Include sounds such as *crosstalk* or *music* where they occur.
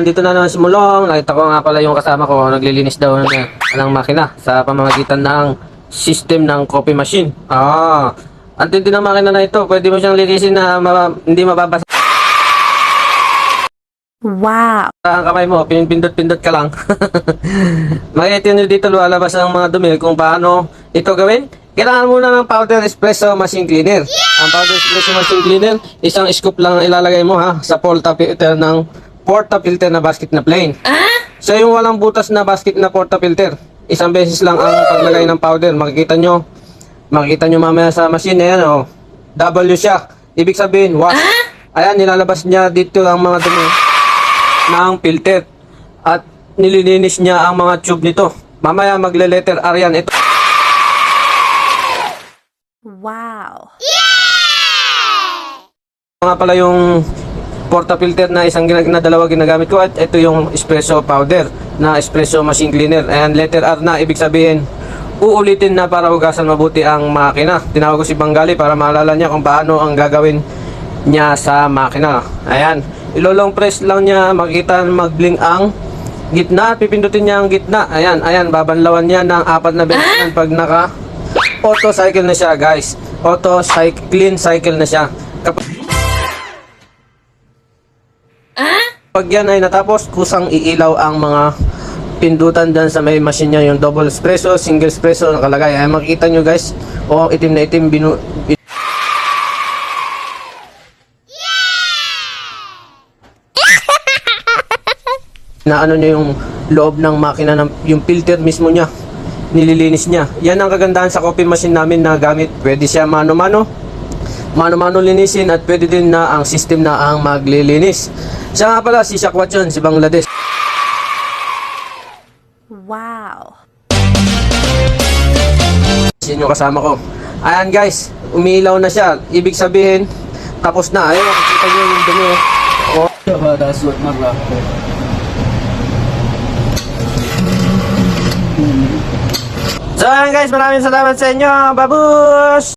nandito na naman si Mulong. Nakita ko nga pala yung kasama ko, naglilinis daw ng, ng makina sa pamamagitan ng system ng coffee machine. Ah, ang tindi ng makina na ito, pwede mo siyang linisin na ma- hindi mababasa Wow. ang kamay mo, pinindot-pindot ka lang. *laughs* Makikita nyo dito lumalabas ang mga dumi kung paano ito gawin. Kailangan muna ng powder espresso machine cleaner. Ang powder espresso machine cleaner, isang scoop lang ang ilalagay mo ha sa porta filter ng porta filter na basket na plain. So yung walang butas na basket na porta filter, isang beses lang ang paglagay ng powder. Makikita nyo, makikita nyo mamaya sa machine na yan, oh. W siya. Ibig sabihin, wash. Ayan, nilalabas niya dito ang mga dumi ng filter at nililinis niya ang mga tube nito. Mamaya magle-letter R yan. Ito Wow. nga pala yung porta filter na isang na dalawa ginagamit ko at ito yung espresso powder na espresso machine cleaner. And letter R na ibig sabihin uulitin na para hugasan mabuti ang makina. Tinawag ko si Bangali para maalala niya kung paano ang gagawin niya sa makina. Ayan. Ilolong press lang niya makita magling ang gitna. Pipindutin niya ang gitna. Ayan, ayan. Babanlawan niya ng apat na beses yan pag naka auto cycle na siya guys. Auto cycle, clean cycle na siya. Kapag pag yan ay natapos, kusang iilaw ang mga pindutan dyan sa may machine niya, yung double espresso, single espresso nakalagay. Ay makikita nyo guys, o itim na itim, binu, bin- na ano niya yung loob ng makina ng yung filter mismo niya nililinis niya. Yan ang kagandahan sa coffee machine namin na gamit. Pwede siya mano-mano mano-mano linisin at pwede din na ang system na ang maglilinis. Siya nga pala si Shakwat si Bangladesh. Wow. Yun yung kasama ko. Ayan guys, umilaw na siya. Ibig sabihin, tapos na. Ayun, makikita nyo yung dumi. Oh. That's what my So ayan guys, maraming salamat sa inyo, babush!